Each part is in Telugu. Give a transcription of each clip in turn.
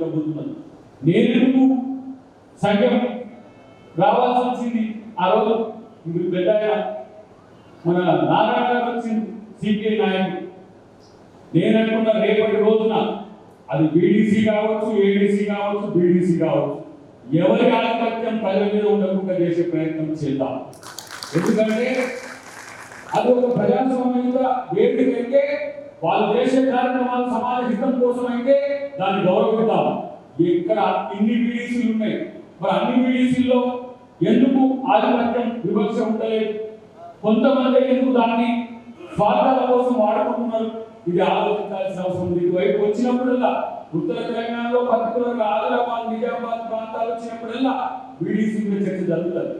నాయకులు నేను సంఘం రావాల్సి వచ్చింది ఆ రోజు పెద్ద మన నారాయణ గారు వచ్చింది సిపిఐ నాయకుడు. నేను అనుకున్న రేపటి రోజున అది బీడీసీ కావచ్చు ఏడీసీ కావచ్చు బీడీసీ కావచ్చు. ఎవరి ఆధిపత్యం ప్రజల మీద ఉండకుండా చేసే ప్రయత్నం చేద్దాం. ఎందుకంటే అది ఒక ప్రజాస్వామ్యంగా వేదిక అయితే వాళ్ళు చేసే కార్యక్రమాలు సమాజ హితం కోసం అయితే దాన్ని గౌరవిద్దాం. ఇక్కడ ఇన్ని బీడీసీలు ఉన్నాయి? మరి అన్ని బీడీసీల్లో ఎందుకు ఆధిపత్యం వివక్ష ఉండలేదు? కొంతమంది ఎందుకు దాన్ని స్వార్థాల కోసం వాడుకుంటున్నారు? ఇది ఆలోచించాల్సిన అవసరం ఉంది. ఇటువైపు వచ్చినప్పుడల్లా ఉత్తర తెలంగాణలో పర్టికులర్గా ఆదిలాబాద్ నిజామాబాద్ ప్రాంతాలు వచ్చినప్పుడల్లా బీడీసీ మీద చర్చ జరుగుతుంది.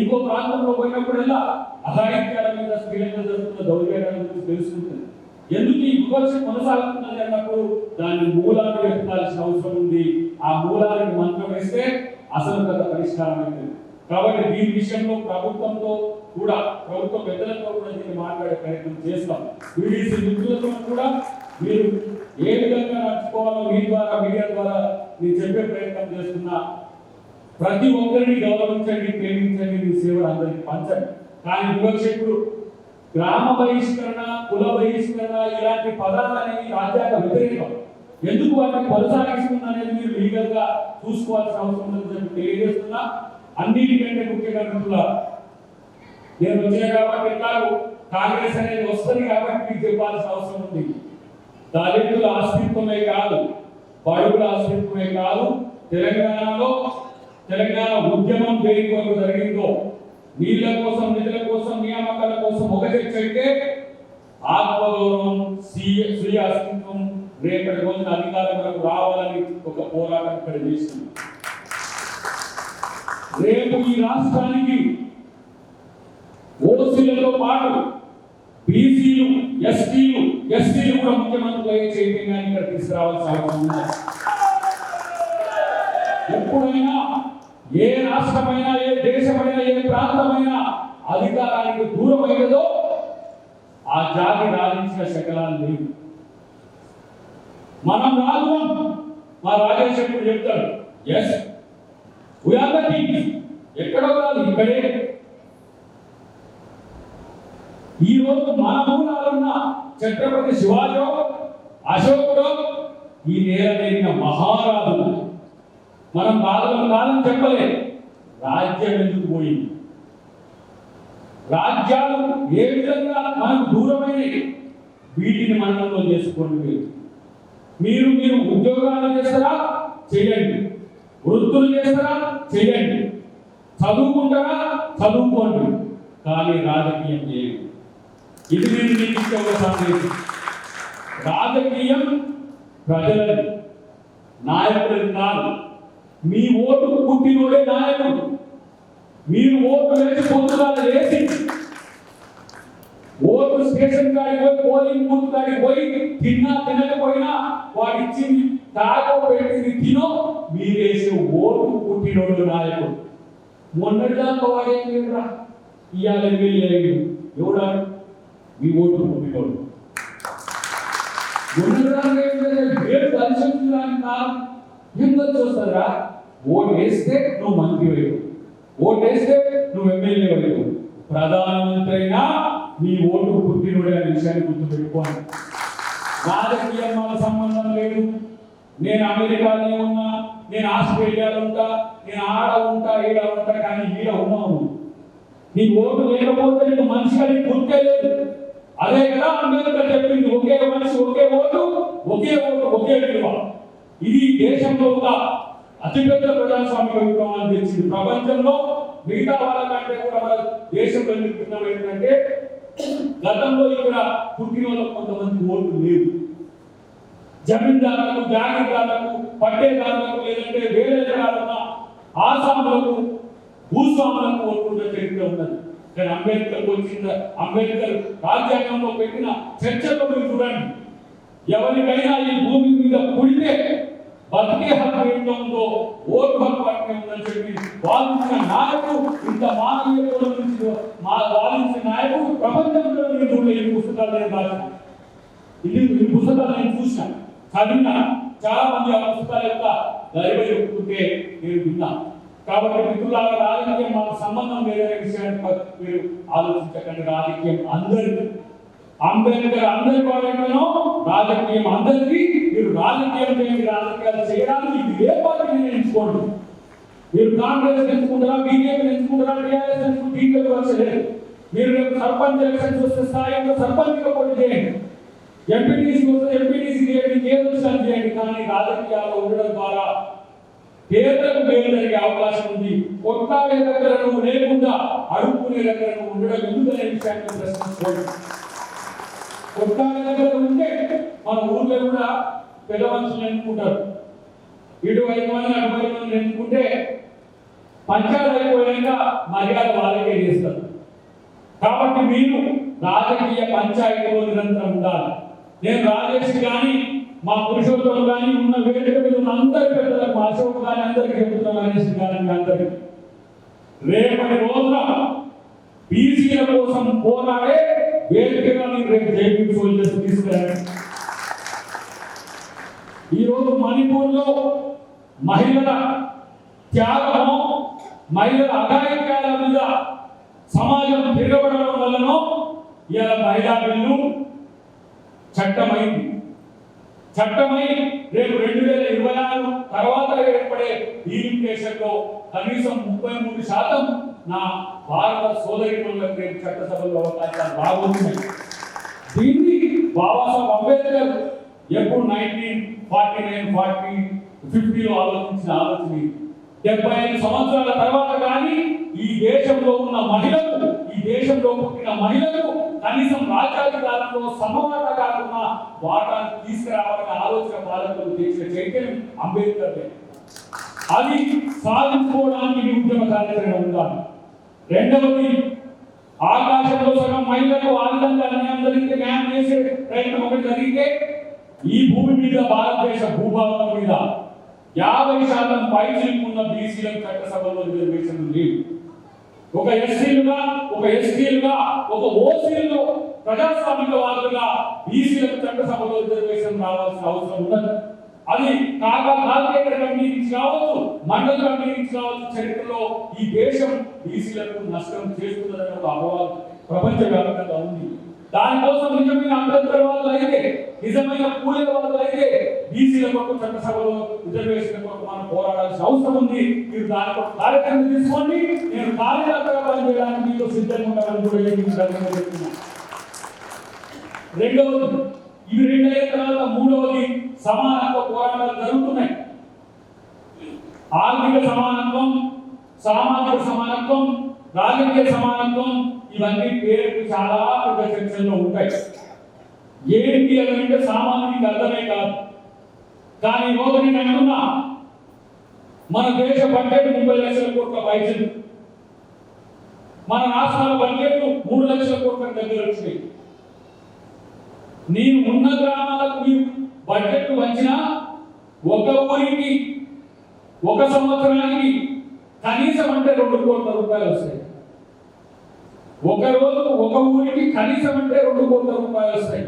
ఇంకో ప్రాంతంలో పోయినప్పుడల్లా అఘాయిత్యాల మీద స్త్రీల మీద జరుగుతున్న దౌర్యాల గురించి తెలుసుకుంటుంది. ఎందుకు ఈ వివక్ష కొనసాగుతున్నది అన్నప్పుడు దాన్ని మూలాన్ని వెతకాల్సిన అవసరం ఉంది. ఆ మూలానికి మంత్రం వేస్తే అసలు కథ పరిష్కారం అయింది కాబట్టి దీని విషయంలో ప్రభుత్వంతో కూడా ప్రభుత్వ పెద్దలతో కూడా దీన్ని మాట్లాడే ప్రయత్నం చేస్తాం. బీడీసీ మిత్రులతో కూడా మీరు ఏ విధంగా నడుచుకోవాలో మీ ద్వారా మీడియా ద్వారా నేను చెప్పే ప్రయత్నం చేస్తున్నా. ప్రతి ఒక్కరిని గౌరవించండి ప్రేమించండి మీ సేవలు అందరికీ పంచండి. కానీ వివక్షకుడు గ్రామ బహిష్కరణ కుల బహిష్కరణ ఇలాంటి పదాలు అనేవి రాజ్యాంగ వ్యతిరేకం. ఎందుకు వాటిని కొనసాగిస్తుంది అనేది మీరు లీగల్గా చూసుకోవాల్సిన అవసరం ఉందని తెలియజేస్తున్నా. అన్నిటికంటే ముఖ్యంగా నేను వచ్చాను కాబట్టి కాదు కాంగ్రెస్ అనేది వస్తుంది కాబట్టి మీకు చెప్పాల్సిన అవసరం ఉంది. దళితుల అస్తిత్వమే కాదు బడుగుల అస్తిత్వమే కాదు. తెలంగాణలో తెలంగాణ ఉద్యమం దేని కొరకు జరిగిందో నీళ్ళ కోసం నిధుల కోసం నియామకాల కోసం ఒక చర్చ అయితే ఆత్మగౌరవం స్వీయ అస్తిత్వం రేపటి రోజున అధికారంలోకి రావాలని ఒక పోరాటం ఇక్కడ చేసింది. రేపు ఈ రాష్ట్రానికి ఓసీలతో పాటు బీసీలు ఎస్టీలు ఎస్టీలు కూడా ముఖ్యమంత్రులు అయ్యే చైతన్యాన్ని ఇక్కడ తీసుకురావాల్సిన అవసరం ఉంది. ఎప్పుడైనా ఏ రాష్ట్రమైనా ఏ దేశమైనా ఏ ప్రాంతమైనా అధికారానికి దూరమైనదో ఆ జాతి రాజించిన శకలాలు లేవు. మనం రాదు మా రాజేష్ ఎప్పుడు చెప్తాడు ఎస్ ఎక్కడో కాదు ఇక్కడే. ఈ రోజు మన మూలాలున్న ఛత్రపతి శివాజో అశోకుడు ఈ నేల మహారాజు మనం బాధలు కాలం చెప్పలేదు రాజ్యం ఎందుకు పోయింది? రాజ్యాలు ఏ విధంగా మనకు దూరమైనవి? వీటిని మనంలో చేసుకోండి మీరు. మీరు మీరు ఉద్యోగాలు చేస్తారా? చేయండి. వృత్తులు చేస్తారా? చేయండి. చదువుకుంటారా? చదువుకోండి. కానీ రాజకీయం చేయండి ఇది నేను మీకు ఇచ్చే ఒక సందేశం. రాజకీయం ప్రజలది. నాయకులది కాదు. మీ ఓటుకు పుట్టినోడే నాయకుడు. మీరు ఓటు వేసి పొందుదల వేసి. ఓటు స్టేషన్ కాడికి పోయి పోలింగ్ బూత్ కాడికి పోయి తిన్నా తినకపోయినా వాడు ఇచ్చింది తాగో పెట్టింది తినో మీరేసే ఓటు పుట్టినోడు నాయకుడు. మొన్నటిదాకా వాడేం లేదురా. ఇవాళ ఎమ్మెల్యే అయ్యిండు ఎవడాడు మీ ఓటు పుట్టినోడు. మొన్నటిదాకా ఏం లేదు. వేరు పరిశీలించడానికి కాదు. ఏం కలిసి వస్తుందిరా ఓటు వేస్తే నువ్వు మంత్రి వైపు ఓటు వేస్తే నువ్వు ఎమ్మెల్యే వైపు ప్రధానమంత్రి అయినా నీ ఓటు పుట్టినోడే అనే విషయాన్ని గుర్తుపెట్టుకోండి. రాజకీయం వల్ల సంబంధం లేదు. నేను అమెరికాలో ఉన్నా నేను ఆస్ట్రేలియాలో ఉంటా నేను ఆడ ఉంటా ఈడ ఉంటా కానీ ఈడ ఉన్నావు. నీ ఓటు లేకపోతే నీకు మనిషి అని గుర్తే లేదు. అదే కదా అంబేద్కర్ చెప్పింది ఒకే మనిషి ఒకే ఓటు ఒకే ఓటు ఒకే విలువ. ఇది దేశంలో ఒక అతిపెద్ద ప్రజాస్వామ్య విప్లవాన్ని తెచ్చింది. ప్రపంచంలో మిగతా వాళ్ళకంటే కూడా మన దేశంలో ఎందుకు ఏంటంటే గతంలో ఇక్కడ పుట్టిన వాళ్ళకు కొంతమంది ఓట్లు లేవు జమీందారులకు జాగీర్దారులకు పట్టేదారులకు లేదంటే వేరే జనాలున్న ఆసాములకు భూస్వాములకు ఓట్లున్న చరిత్ర ఉన్నది. కానీ అంబేద్కర్ వచ్చిన అంబేద్కర్ రాజ్యాంగంలో పెట్టిన చర్చలో మీరు చూడండి. ఎవరికైనా ఈ భూమి మీద పుడితే బతికే హక్కు ఎంత ఉందో ఓటు హక్కు అట్టే ఉందని చెప్పి వాదించిన నాయకుడు ఇంత మానవీయ కోణం నుంచి మా వాదించిన నాయకుడు ప్రపంచంలో నేను చూడలేదు ఈ పుస్తకాలు నేను రాసిన ఇది ఈ పుస్తకాలు నేను చూసిన చదివిన చాలా మంది ఆ పుస్తకాల యొక్క గరిమ చెప్పుకుంటే నేను విన్నా. కాబట్టి మిత్రులాగా రాజకీయం మాకు సంబంధం లేదనే విషయాన్ని మీరు ఆలోచించకండి. రాజకీయం అందరికీ అంబేద్కర్ అందరి వాడేమో రాజకీయం అందరికీ మీరు రాజకీయం చేయండి రాజకీయాలు చేయడానికి మీరు ఏ పార్టీని ఎంచుకోండి. మీరు కాంగ్రెస్ ఎంచుకుంటారా బీజేపీ ఎంచుకుంటారా టీఆర్ఎస్ ఎంచుకుంటారా బీజేపీ వచ్చలేదు మీరు రేపు సర్పంచ్ ఎలక్షన్స్ వస్తే స్థాయిలో సర్పంచ్గా పోటీ చేయండి. ఎంపీటీసీ వస్తే ఎంపీటీసీ చేయండి ఏదో చేయండి కానీ రాజకీయాల్లో ఉండడం ద్వారా పేదలకు మేలు జరిగే అవకాశం ఉంది. కొత్త దగ్గర నువ్వు లేకుండా అడుక్కునే దగ్గర నువ్వు ఉండడం ఎందుకనే విషయాన్ని ప్రశ్నించుకోండి కొట్లాడే దగ్గర ఉంటే మన ఊర్లో కూడా పెద్ద మనుషులు ఎన్నుకుంటారు. ఇటు మంది అటు మంది ఎన్నుకుంటే పంచాలు అయిపోయాక మర్యాద వాళ్ళకే చేస్తారు. కాబట్టి మీరు రాజకీయ పంచాయతీలో నిరంతరం ఉండాలి. నేను రాజేష్ కానీ మా పురుషోత్తం కానీ ఉన్న వేదిక మీద ఉన్న అందరి పెద్దలకు మా అశోక్ కానీ అందరికీ చెబుతున్నాం రాజేష్ కానీ అందరికీ. రేపటి రోజున బీసీల కోసం పోరాడే వేడుకగా మీరు రేపు జైపీ సోల్జర్స్ తీసుకురండి ఈరోజు మణిపూర్లో మహిళల త్యాగము మహిళల అఘాయిత్యాల మీద సమాజం తిరగబడడం వల్లనో ఇవాళ మహిళా బిల్లు చట్టమైంది. చట్టమై రేపు రెండు వేల ఇరవై ఆరు తర్వాత ఏర్పడే ఈ కేసుల్లో కనీసం ముప్పై మూడు శాతం నా భారత సోదరి రేపు చట్టసభలో అవకాశాలు రాబోతున్నాయి దీన్ని బాబాసాహెబ్ అంబేద్కర్ ఎప్పుడు నైన్టీన్ ఫార్టీ నైన్ ఫార్టీ ఫిఫ్టీలో ఆలోచించిన ఆలోచన డెబ్బై ఐదు సంవత్సరాల తర్వాత కానీ ఈ దేశంలో ఉన్న మహిళలు ఈ దేశంలో పుట్టిన మహిళలకు కనీసం రాజ్యాధికారంలో సమవాట కాకుండా వాటాను తీసుకురావాలనే ఆలోచన పాలకులు చేసిన చైతన్యం అంబేద్కర్ అది సాధించుకోవడానికి ఉద్యమ కార్యాచరణ ఉండాలి. రెండవది ఆకాశంలో సగం మహిళలకు ఆ విధంగా న్యాయం జరిగితే న్యాయం చేసే ప్రయత్నం ఒకటి జరిగితే ఈ భూమి మీద భారతదేశ భూభాగం మీద యాభై శాతం పైచిలుకున్న బీసీలకు చట్టసభలో రిజర్వేషన్ ఉంది ఒక ఎస్సీలుగా ఒక ఎస్టీలుగా ఒక ఓసీలు ప్రజాస్వామిక వాళ్ళుగా బీసీలకు చట్టసభలో రిజర్వేషన్ రావాల్సిన అవసరం ఉన్నది. అది కాగా కాల్కేకర కమిటీ నుంచి కావచ్చు మండల కమిటీ నుంచి కావచ్చు చరిత్రలో ఈ దేశం బీసీలకు నష్టం చేస్తున్నదనే ఒక అపవాదం ప్రపంచవ్యాప్తంగా ఉంది. దానికోసం నిజమైన అంబేద్కర్ వాళ్ళు అయితే నిజమైన పూలే వాళ్ళు అయితే బీసీల కొరకు చట్టసభలో రిజర్వేషన్ కొరకు మనం పోరాడాల్సిన అవసరం ఉంది. మీరు దాని కొరకు కార్యక్రమం తీసుకోండి. నేను కార్యకర్తగా పనిచేయడానికి మీతో సిద్ధంగా ఉండాలని కూడా చెప్తున్నాను. రెండవది ఇవి రెండు ఎకరాల తర్వాత మూడవది సమానత్వ పోరాటాలు జరుగుతున్నాయి. ఆర్థిక సమానత్వం సామాజిక సమానత్వం రాజకీయ సమానత్వం ఇవన్నీ పేర్లు చాలా పెద్ద చర్చల్లో ఉంటాయి. ఏంటి అని అంటే సామాన్యునికి అర్థమే కాదు. కానీ ఈ రోజు నేను అంటున్నా మన దేశ బడ్జెట్ ముప్పై లక్షల కోట్ల పైసలు మన రాష్ట్రాల బడ్జెట్ మూడు లక్షల కోట్ల దగ్గర వచ్చినాయి నేను ఉన్న గ్రామాలకు మీరు బడ్జెట్ వచ్చినా ఒక ఊరికి ఒక సంవత్సరానికి కనీసం అంటే రెండు కోట్ల రూపాయలు వస్తాయి. ఒక రోజు ఒక ఊరికి కనీసం అంటే రెండు కోట్ల రూపాయలు వస్తాయి.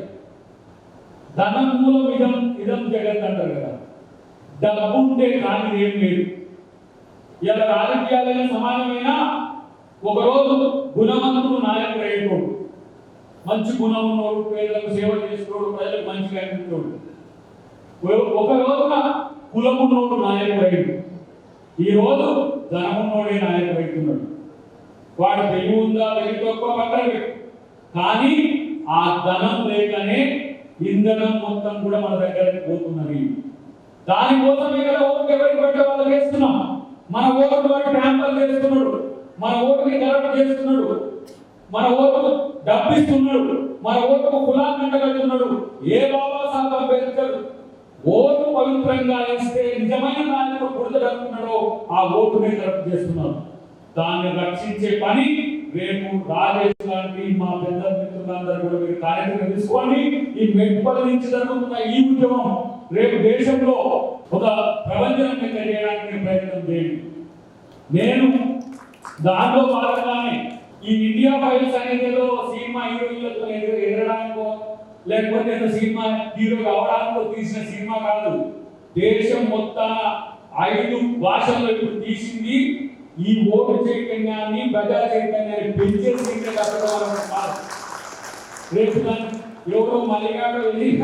ధనం మూలం ఇదం ఇదం జగత్ అంటారు కదా. డబ్బు ఉంటే కానీ ఏం లేదు. ఇలా రాజకీయాలైన సమానమైన ఒకరోజు గుణవంతుడు నాయకుడు అయ్యేటోడు మంచి గుణం ఉన్నోడు పేదలకు సేవ చేసేటోడు ప్రజలకు మంచిగా అనిపించోడు ఒక రోజున కులమున్నోడు నాయకుడు అయ్యాడు ఈ రోజు ధనమున్నోడే నాయకుడు అవుతున్నాడు వాడు తెలివి ఉందా తెలివి తక్కువ పట్టలేదు కానీ ఆ ధనం లేకనే ఇంధనం మొత్తం కూడా మన దగ్గరికి పోతున్నది. దానికోసమే కదా ఓటు ఎవరికి పడితే వాళ్ళు వేస్తున్నాం. మన ఓటు వాడు ట్యాంపర్ చేస్తున్నాడు మన ఓటుని కరెక్ట్ చేస్తున్నాడు. మన ఓటుకు డబ్బిస్తున్నాడు. మన ఓటుకు కులాన్ని అంటగడుతున్నాడు ఏ బాబాసాహెబ్ అంబేద్కర్ ఓటు పవిత్రంగా ఇస్తే నిజమైన నాయకుడు గుర్తుడనుకున్నాడో ఆ ఓటుని కరెక్ట్ చేస్తున్నాడు. దాన్ని రక్షించే పని రేపు రాజేష్ లాంటి మా పెద్ద మిత్రులందరూ కూడా మీరు కార్యక్రమం తీసుకోండి. ఈ మెట్టుబడి నుంచి జరుగుతున్న ఈ ఉద్యమం రేపు దేశంలో ఒక ప్రపంచం చేయడానికి ప్రయత్నం చేయండి. నేను దాంట్లో భాగంగానే ఈ ఇండియా ఫైల్స్ అనేది సినిమా హీరోయిన్లతో ఎగ- ఎగరడానికో లేకపోతే సినిమా హీరో కావడానికో తీసిన సినిమా కాదు. దేశం మొత్తం ఐదు భాషల్లో ఇప్పుడు తీసింది. ఈ ఓటు చైతన్యాన్ని ప్రజా చైతన్యాన్ని పెంచేసి రేపు దాన్ని ఎవరో మలిగాడో వెళ్ళి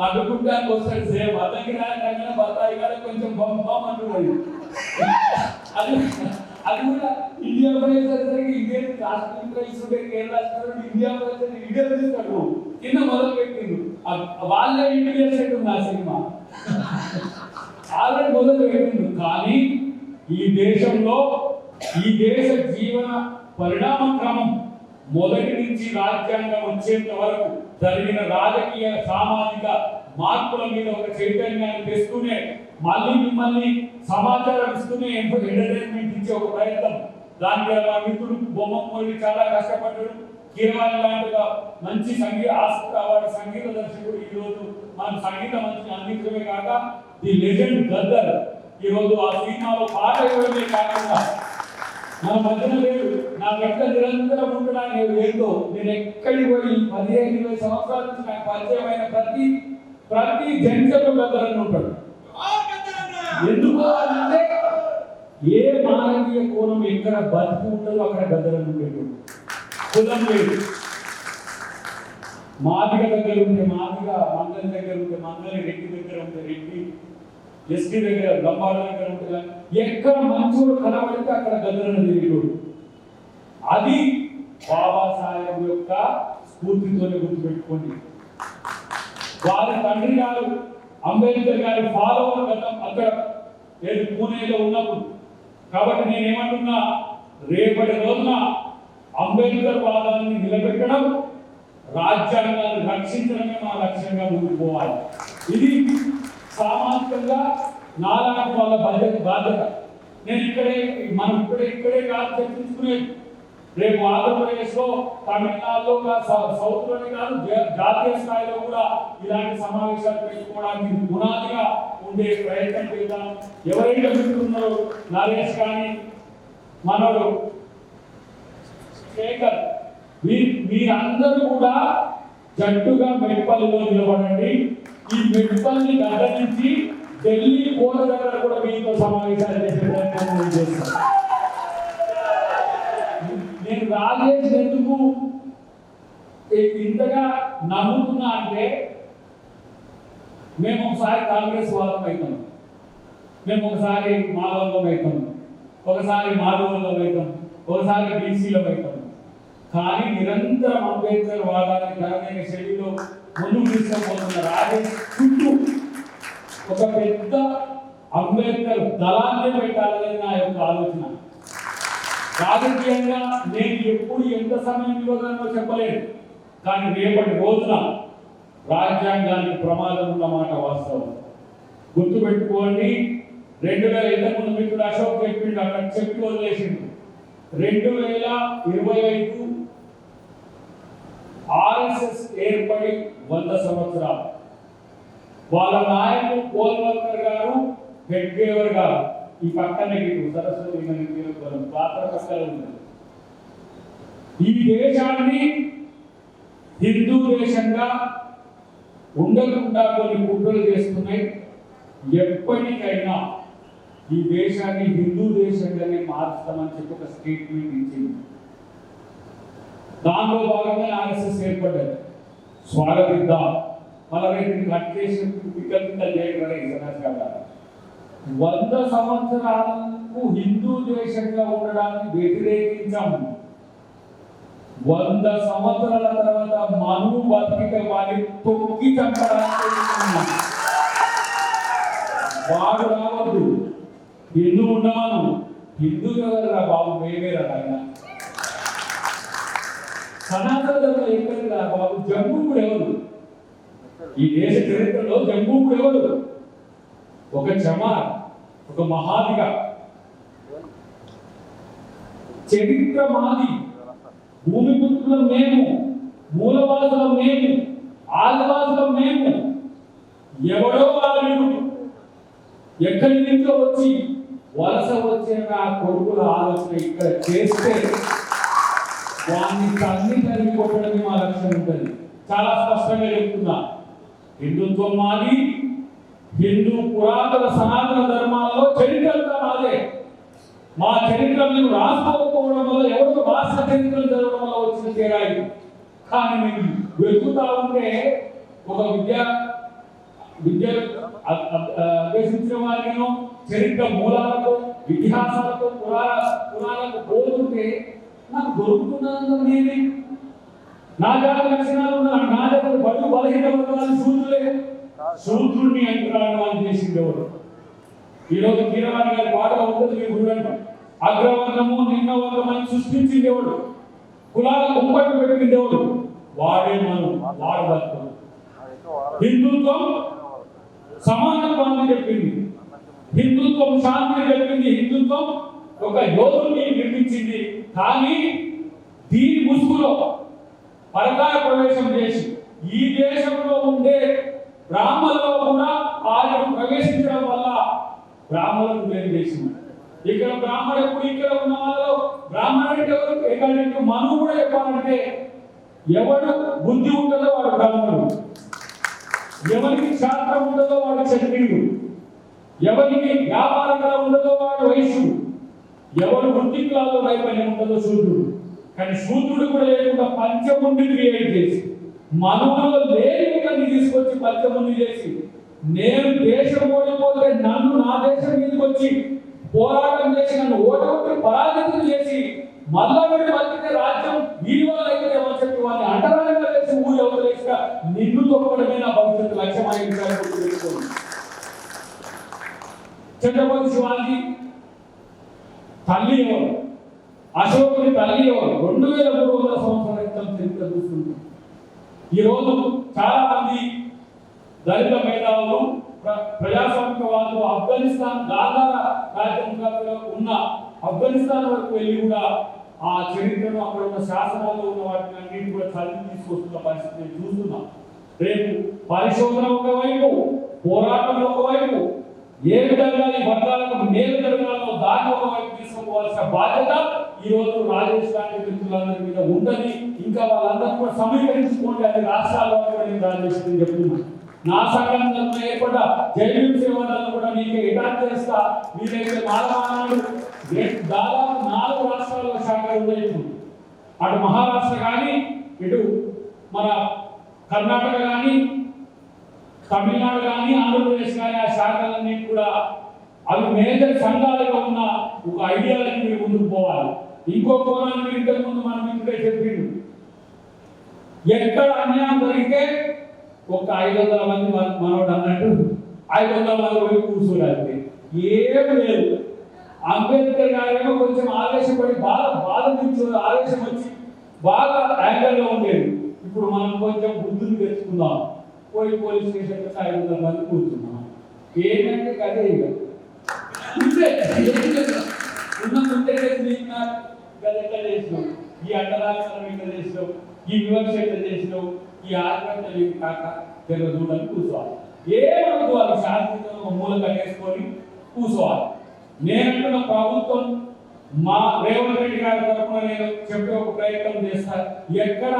అడ్డుకుంటానికి వస్తాడు. సేమ్ అతనికి రాకుండా బత్తాయి గారు కొంచెం బొమ్మ అంటున్నాడు. అది అది కూడా ఇండియా ప్రజలకి ఇండియన్ కాశ్మీర్ ప్రైస్ ఉంటే కేరళ రాష్ట్రంలో ఇండియా ప్రజలు ఇండియా తీసుకుంటారు కింద మొదలు పెట్టిండు వాళ్ళే ఇంటి ఉంది ఆ సినిమా. ఆల్రెడీ మొదలు పెట్టిండు కానీ ఈ దేశంలో ఈ దేశ జీవన పరిణామ క్రమం మొదటి నుంచి రాజ్యాంగం వచ్చేంత వరకు జరిగిన రాజకీయ సామాజిక మార్పుల మీద ఒక చైతన్యాన్ని తెస్తూనే మళ్ళీ మిమ్మల్ని సమాచారం ఇస్తూనే ఎంటర్టైన్మెంట్ ఇచ్చే ఒక ప్రయత్నం. దానికి మా మిత్రుడు బొమ్మ మోడి చాలా కష్టపడ్డాడు కేవలం లాంటిగా మంచి సంగీత ఆస్కార్ సంగీత దర్శకుడు ఈరోజు మన సంగీత మంచి అందించడమే కాక ది లెజెండ్ గద్దర్ ఈరోజు ఆ సినిమాలో పాట ఇవ్వడమే కాకుండా నా మధ్యన లేదు. నా వెంట నిరంతరం ఉండడానికి ఏంటో నేను ఎక్కడికి పోయి పదిహేను ఇరవై సంవత్సరాల నుంచి నాకు పరిచయమైన ప్రతి ప్రతి జంటలో గద్దరని ఉంటాడు. ఎందుకు అంటే ఏ మానవీయ కోణం ఎక్కడ బతుకు ఉంటుందో అక్కడ గద్దలను ఉండేది. కులం లేదు. మాదిగ దగ్గర ఉంటే మాదిగ మంగళ దగ్గర ఉంటే మంగళి రెడ్డి దగ్గర ఉంటే రెడ్డి ఎస్టీ దగ్గర లంబాల దగ్గర ఉంటే ఎక్కడ మంచోడు కనబడితే అక్కడ గద్దలను తిరిగోడు అది బాబాసాహెబ్ యొక్క స్ఫూర్తితోనే గుర్తుపెట్టుకోండి. వారి తండ్రి గారు అంబేద్కర్ గారి ఫాలోవర్ గతం అక్కడ నేను పూణేలో ఉన్నప్పుడు. కాబట్టి నేను ఏమంటున్నా రేపటి రోజున అంబేద్కర్ వాదాన్ని నిలబెట్టడం రాజ్యాంగాన్ని రక్షించడమే మా లక్ష్యంగా ముందుకు పోవాలి. ఇది సామాజికంగా నాలాంటి వాళ్ళ బాధ్యత. బాధ్యత నేను ఇక్కడే మనం ఇక్కడే ఇక్కడే కాదు చర్చించుకునేది రేపు ఆంధ్రప్రదేశ్లో తమిళనాడులో సౌత్లోనే కాదు జాతీయ స్థాయిలో కూడా ఇలాంటి సమావేశాలు పెట్టుకోవడానికి పునాదిగా ఉండే ప్రయత్నం చేద్దాం. ఎవరైతే మిత్రులున్నారో నరేష్ కానీ మనోడు శేఖర్ మీరందరూ కూడా జట్టుగా మెట్పల్లిలో నిలబడండి. ఈ మెట్పల్లి గడ్డ నుంచి ఢిల్లీ కోట దగ్గర కూడా మీతో సమావేశాలు చేసే ప్రయత్నం చేస్తాను నేను రాజేష్ ఎందుకు ఇంతగా నమ్ముతున్నా అంటే మేము ఒకసారి కాంగ్రెస్ వాళ్ళం అవుతాం. మేము ఒకసారి మాలవల్లో అవుతాం. ఒకసారి మాధవల్లో అవుతాం. ఒకసారి బీసీలో అవుతాం. కానీ నిరంతరం అంబేద్కర్ వాదాన్ని తనదైన శైలిలో ముందుకు తీసుకుపోతున్న రాజేష్ చుట్టూ ఒక పెద్ద అంబేద్కర్ దళాన్ని పెట్టాలని నా యొక్క ఆలోచన. రాజకీయంగా నేను ఎప్పుడు ఎంత సమయం ఇవ్వగలనో చెప్పలేదు. కానీ రేపటి రోజున రాజ్యాంగానికి ప్రమాదం ఉన్నమాట వాస్తవం. గుర్తుపెట్టుకోండి రెండు వేల ఇంతకుముందు మిత్రుడు అశోక్ చెప్పిండు అక్కడ చెప్పి వదిలేసిండు. రెండు వేల ఇరవై ఐదు ఆర్ఎస్ఎస్ ఏర్పడి వంద సంవత్సరాలు. వాళ్ళ నాయకుడు కోల్వల్కర్ గారు హెడ్గేవర్ గారు ఈ పక్కనే సరస్వతి నది ఈ దేశాన్ని హిందూ దేశంగా ఉండకుండా కొన్ని కుట్రలు చేస్తున్నాయి. ఎప్పటికైనా ఈ దేశాన్ని హిందూ దేశంగానే మార్చుతామని చెప్పి ఒక స్టేట్మెంట్ ఇచ్చింది. దానిలో భాగంగా ఆర్ఎస్ఎస్ ఏర్పడ్డది. స్వాగతిద్దాం. మన కట్ చేసి వికల్పిత చేయగల వంద సంవత్సరాలకు హిందూ దేశంగా ఉండడానికి వ్యతిరేకించాము. వంద సంవత్సరాల తర్వాత మను బతిక వారి తొక్కి చంపడానికి వాడు రావద్దు. హిందూ ఉండమను. హిందూ కదరా బాబు మేమేరా ఆయన సనాతన ధర్మం ఎక్కడిరా బాబు జంబూకుడు ఎవరు? ఈ దేశ చరిత్రలో జంబూకుడు ఎవరు? ఒక చమార్ ఒక మహాదిగా. చరిత్ర మాది భూమి పుత్రులం మేము మూలవాసులం మేము ఆదివాసులం మేము. ఎవడో వాళ్ళు ఎక్కడి నుంచో వచ్చి వలస వచ్చిన నా కొడుకుల ఆలోచన ఇక్కడ చేస్తే వాడిని తన్ని తల్లి కొట్టడమే మా లక్ష్యం ఉంటుంది. చాలా స్పష్టంగా చెప్తున్నా. హిందుత్వం మాది హిందూ పురాతన సనాతన ధర్మాలలో చరిత్రంతా మాదే. మా చరిత్ర మేము రాసుకోకపోవడం వల్ల ఎవరు రాష్ట్ర చరిత్రలు జరగడం వల్ల వచ్చిన తేడా ఇది కానీ మీరు వెతుకుతా ఉంటే ఒక విద్యా విద్య అభ్యసించిన వారిను చరిత్ర మూలాలతో ఇతిహాసాలతో పురాణ పురాణాలకు పోతుంటే నాకు దొరుకుతున్నదంతా నా జాతి లక్షణాలు నా దగ్గర బడు బలహీన వర్గాలు శూద్రులే. శూద్రుడిని అంటున్నాను చేసింది ఎవరు ఈరోజు కీరవాణి గారి పాటలో ఉంటుంది మీరు చూడండి అగ్రవర్ణము నిన్న సృష్టించి దేవుడు. కులాల కుంపటి పెట్టిన దేవుడు. వాడే మనం వాడబడతాం బతుకు హిందుత్వం సమానత్వాన్ని చెప్పింది. హిందుత్వం శాంతిని చెప్పింది హిందుత్వం ఒక యోధుని నిర్మించింది. కానీ దీని ముసుగులో పరకాయ ప్రవేశం చేసి ఈ దేశంలో ఉండే బ్రాహ్మణుల్లో కూడా ఆయన ప్రవేశించడం వల్ల బ్రాహ్మణులకు వేరు చేసింది. ఇక్కడ బ్రాహ్మణుడు ఎప్పుడు ఇక్కడ ఉన్న వాళ్ళలో బ్రాహ్మణుడు ఎవరు? ఎక్కడ మనం కూడా చెప్పాలంటే ఎవడు బుద్ధి ఉంటుందో వాడు బ్రాహ్మణుడు. ఎవరికి శాస్త్రం ఉండదో వాడు క్షత్రియుడు ఎవరికి వ్యాపార కళ ఉండదో వాడు వైశ్యుడు ఎవరు వృత్తికులలో నైపుణ్యం ఉండదో శూద్రుడు. కానీ శూద్రుడు కూడా లేకుండా పంచముండి క్రియేట్ చేసి మనలో లేని తీసుకొచ్చి పంచముండి చేసి నేను దేశం ఓడిపోతే నన్ను నా దేశం మీదకి వచ్చి పోరాటం చేసి నన్ను ఓటమి పరాజితం చేసి మళ్ళా వీడు బతికితే రాజ్యం వీరి వల్ల అయితే ఏమని చెప్పి వాళ్ళని అంటరాజంగా చేసి ఊరు ఎవరు లేక నిన్ను తొక్కడమే నా భవిష్యత్తు లక్ష్యం అనే విషయాన్ని శివాజీ తల్లి ఎవరు? అశోకుని తల్లి ఎవరు? రెండు వేల మూడు వందల సంవత్సరాల క్రితం చరిత్ర చూస్తుంది ఈ రోజు చాలా మంది దళిత మేధావులు ప్రజాస్వామికవాదులు ఆఫ్ఘనిస్తాన్ గాంధార ఉన్న ఆఫ్ఘనిస్తాన్ వరకు వెళ్ళి కూడా ఆ చరిత్రను అక్కడ ఉన్న శాసనాల్లో ఉన్న వాటిని అన్నింటి కూడా చదివి తీసుకొస్తున్న పరిస్థితి చూస్తున్నాం. రేపు పరిశోధన ఒకవైపు పోరాటం ఒకవైపు ఏ విధంగా ఈ వర్గాలకు మేలు జరగాలో దాన్ని ఒకవైపు తీసుకోవాల్సిన బాధ్యత ఈ రోజు రాజేష్ గాంధీ మిత్రులందరి మీద ఉంటది. ఇంకా వాళ్ళందరూ కూడా సమీకరించుకోండి అది రాష్ట్రాల వరకు నేను రాజేష్ చెప్తున్నాను. నా సంఘం తరఫున ఏర్పడ్డ జైలు సేవలను కూడా మీకు ఎటాక్ చేస్తా. మీరైతే మాలమానాడు దాదాపు నాలుగు రాష్ట్రాల్లో శాఖలు ఉన్నాయి. అటు మహారాష్ట్ర కానీ ఇటు మన కర్ణాటక కానీ తమిళనాడు కానీ ఆంధ్రప్రదేశ్ కానీ ఆ శాఖలన్నీ కూడా అవి మేజర్ సంఘాలుగా ఉన్న ఒక ఐడియాలని మీరు ముందుకు పోవాలి. ఇంకో కోణాన్ని ఇంతకుముందు ముందు మనం ఇప్పుడే చెప్పిండు. ఎక్కడ అన్యాయం జరిగితే ఒక ఐదు వందల మంది మన- మనోడు అన్నట్టు ఐదు వందల మంది పోయి కూర్చోడానికి. ఏం లేదు. అంబేద్కర్ గారేమో కొంచెం ఆవేశపడి బాగా బాధ నుంచి ఆవేశం వచ్చి బాగా యాంగర్లో ఉండేది. ఇప్పుడు మనం కొంచెం బుద్ధులు తెచ్చుకుందాం. పోయి పోలీస్ స్టేషన్ ఐదు వందల మంది కూర్చున్నాం. ఏంటంటే కదే ఇక. ఉన్న ఉంటే చేసినావు? ఈ అంటరాక్షరం ఎట్లా చేసినావు? ఈ వివక్ష ఎట్లా చేసినావు? ఈ ఆత్మహత్యలు ఏమి కాక తెర చూడని కూర్చోవాలి. ఏమవుతుంది వాళ్ళు శాంతితో మూల కలిగేసుకొని కూర్చోవాలి. నేనంటున్న ప్రభుత్వం మా రేవంత్ రెడ్డి గారి తరఫున నేను చెప్పే ఒక ప్రయత్నం చేస్తాను ఎక్కడ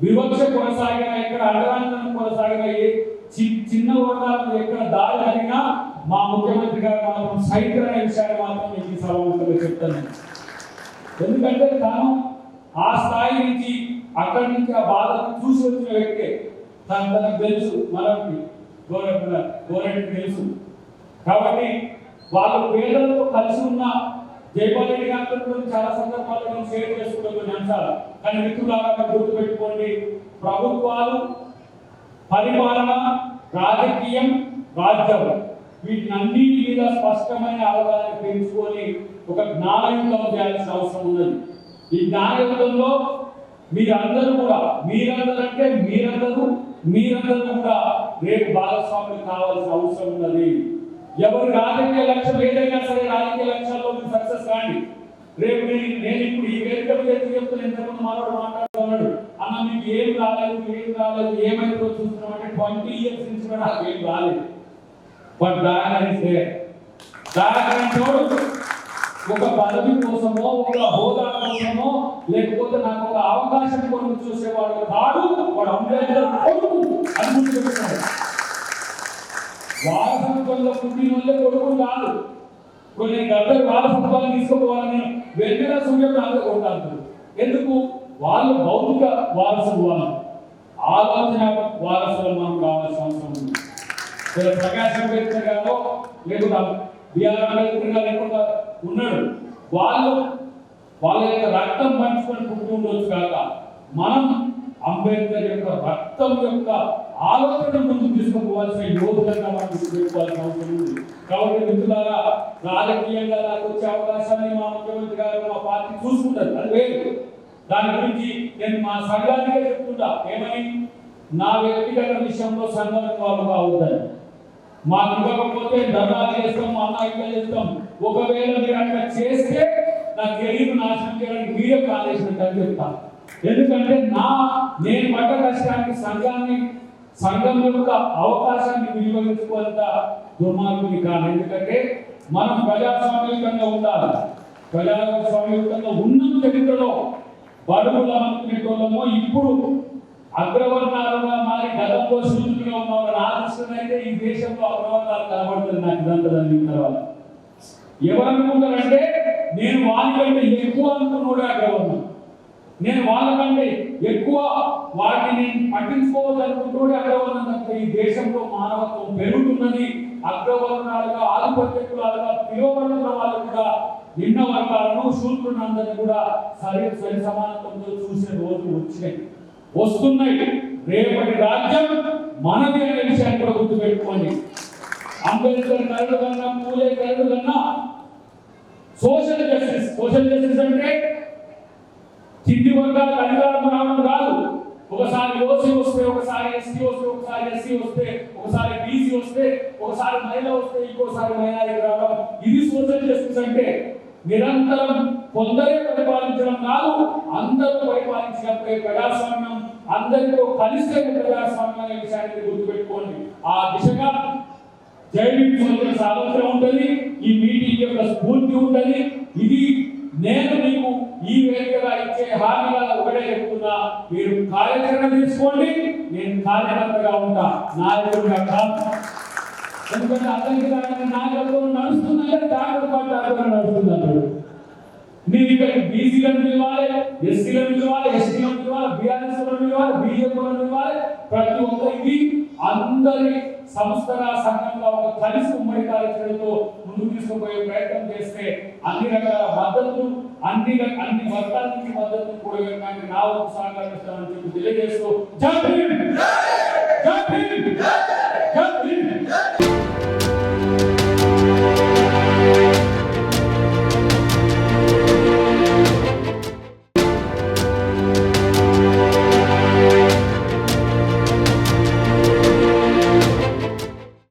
వివక్ష కొనసాగినా ఎక్కడ అడగాంతరం కొనసాగినా ఏ చి- చిన్న వర్గాలకు ఎక్కడ దాడి జరిగినా మా ముఖ్యమంత్రి గారు మాత్రం సైతం అనే విషయాన్ని మాత్రం మీకు ఈ సభ చెప్తాను. ఎందుకంటే తాను ఆ స్థాయి నుంచి అక్కడి నుంచి ఆ బాధను చూసి వచ్చిన వ్యక్తే తను తనకు తెలుసు మనకి గోరెంట్ గోరెంట్ తెలుసు. కాబట్టి వాళ్ళ పేదలతో కలిసి ఉన్న జైపాల్ రెడ్డి గారితో చాలా సందర్భాల్లో నేను షేర్ చేసుకున్న కొన్ని అంశాలు. కానీ మిత్రులాగా గుర్తుపెట్టుకోండి ప్రభుత్వాలు పరిపాలన రాజకీయం రాజ్యం వీటినన్నిటి మీద స్పష్టమైన అవగాహన పెంచుకొని ఒక జ్ఞానయుద్ధం చేయాల్సిన అవసరం ఉన్నది. ఈ కార్యక్రమంలో మీరందరూ కూడా మీరందరూ అంటే మీరందరూ మీరందరూ కూడా రేపు భాగస్వాములు కావాల్సిన అవసరం ఉన్నది. ఎవరు రాజకీయ లక్ష్యం ఏదైనా సరే రాజకీయ లక్ష్యాల్లో మీరు సక్సెస్ కాండి. రేపు నేను నేను ఇప్పుడు ఈ వేదిక ఎందుకు ఎత్తి ఎంతమంది మనోడు మాట్లాడుతున్నాడు అన్న మీకు ఏం రాలేదు ఏం రాలేదు ఏమైందో చూస్తున్నాం అంటే ట్వంటీ ఇయర్స్ నుంచి కూడా నాకు ఏం రాలేదు. బట్ దాని దాని ఒక పదవి కోసమో ఒక హోదా కోసమో లేకపోతే నాకు ఒక అవకాశం కొరకు చూసేవాడు కాదు వాడు అంబేద్కర్ కొడుకు అని గుర్తుపెట్టుకోండి వారసత్వంలో పుట్టిన వాళ్ళే కొడుకు కాదు. ఇప్పుడు నేను గద్దరు వారసత్వాన్ని తీసుకోవాలని వెంకట సూర్యుడు నాకు కొట్టాను ఎందుకు? వాళ్ళు భౌతిక వారసులు వాళ్ళు. ఆలోచన వారసులు మనం కావాల్సిన అవసరం ఉంది. ప్రకాశం ప్రకాశ్ అంబేద్కర్ గారు లేకుండా బిఆర్ అంబేద్కర్ గారు లేకుండా ఉన్నాడు వాళ్ళు వాళ్ళ యొక్క రక్తం పంచుకొని పుట్టి ఉండొచ్చు కాక మనం అంబేద్కర్ యొక్క రక్తం యొక్క ఆలోచన ముందు తీసుకుపోవాల్సిన యోధులంగా మనం గుర్తుపెట్టుకోవాల్సిన అవసరం ఉంది. కాబట్టి మిత్రులారా రాజకీయంగా నాకు వచ్చే అవకాశాన్ని మా ముఖ్యమంత్రి గారు మా పార్టీ చూసుకుంటారు. అది వేరు. దాని గురించి నేను మా సంఘానికే చెప్తుంటా. ఏమని? నా వ్యక్తిగత విషయంలో సంఘం వాళ్ళు కావద్దని. మాకు ఇవ్వకపోతే ధర్నాలు చేస్తాం అన్నాయిగా చేస్తాం. ఒకవేళ మీరు అట్లా చేస్తే నా కెరీర్ నాశనం చేయడానికి మీరే ఆదేశం చెప్తాను ఎందుకంటే నా నేను పడ్డ కష్టానికి సంఘాన్ని సంఘం యొక్క అవకాశాన్ని వినియోగించుకోవాలంత దుర్మార్గుని కాదు ఎందుకంటే మనం ప్రజాస్వామ్యంగా ఉండాలి. ప్రజాస్వామ్యంగా ఉన్న చరిత్రలో బడుగుల అనుకునేటోళ్ళము ఇప్పుడు అగ్రవర్ణాలుగా మారి గతంలో సూచులుగా ఉన్న వాళ్ళని ఆదర్శనైతే ఈ దేశంలో అగ్రవర్ణాలు కనబడుతుంది నాకు ఇదంతా తర్వాత. ఎవరనుకుంటారంటే నేను వాళ్ళకంటే ఎక్కువ అనుకున్నాడు అగ్రవర్ణం. నేను వాళ్ళకంటే ఎక్కువ వాటిని నేను పట్టించుకోవాలనుకుంటూనే అగ్రవర్ణం తప్ప ఈ దేశంలో మానవత్వం పెరుగుతున్నది. అగ్రవర్ణాలుగా ఆధిపత్య కులాలుగా పిలువబడుతున్న వాళ్ళు కూడా నిన్న వర్గాలను శూద్రులను కూడా సరి సరి సమానత్వంతో చూసే రోజులు వచ్చినాయి. వస్తున్నాయి. రేపటి రాజ్యం మనది అనే విషయాన్ని కూడా గుర్తుపెట్టుకోండి. అంబేద్కర్ కరుడు కన్నా పూలే కరుడు కన్నా సోషల్ జస్టిస్ సోషల్ జస్టిస్ అంటే కింది వర్గాలకు అధికారం రావడం కాదు ఒకసారి ఓసీ వస్తే ఒకసారి ఎస్సీ వస్తే ఒకసారి ఎస్సీ వస్తే ఒకసారి బీసీ వస్తే ఒకసారి మహిళ వస్తే ఇంకోసారి మహిళ రావడం ఇది సోషల్ జస్టిస్ అంటే నిరంతరం కొందరే పరిపాలించడం కాదు అందరూ పరిపాలించినప్పుడే ప్రజాస్వామ్యం అందరితో కలిస్తే ప్రజాస్వామ్యం అనే విషయాన్ని గుర్తుపెట్టుకోండి. ఆ దిశగా జైవిక్ సోదరుల ఉంటుంది ఈ మీటింగ్ యొక్క స్ఫూర్తి ఉంటుంది. ఇది నేను మీకు ఈ వేదికగా ఇచ్చే హామీగా ఒకటే చెప్తున్నా మీరు కార్యాచరణ తీసుకోండి నేను కార్యకర్తగా ఉంటా నాయకుడిగా కాదు. ఎందుకంటే అతనికి నాయకత్వం నడుస్తుందంటే డాక్టర్ పార్టీ నడుస్తుంది అన్నాడు నేను ఇక్కడ బీసీలను పిలవాలి ఎస్సీలను పిలవాలి ఎస్టీలను పిలవాలి బీఆర్ఎస్ పిలవాలి బీజేపీలను పిలవాలి ప్రతి ఒక్కరికి అందరి సంస్థల సంఘంగా ఒక కలిసి ఉమ్మడి కార్యక్రమంతో ముందుకు తీసుకుపోయే ప్రయత్నం చేస్తే అన్ని రకాల మద్దతు అన్ని అన్ని వర్గాల నుంచి మద్దతు కూడగట్టడానికి నా ఒక సహకరిస్తామని చెప్పి తెలియజేస్తూ జై భీమ్! జై భీమ్!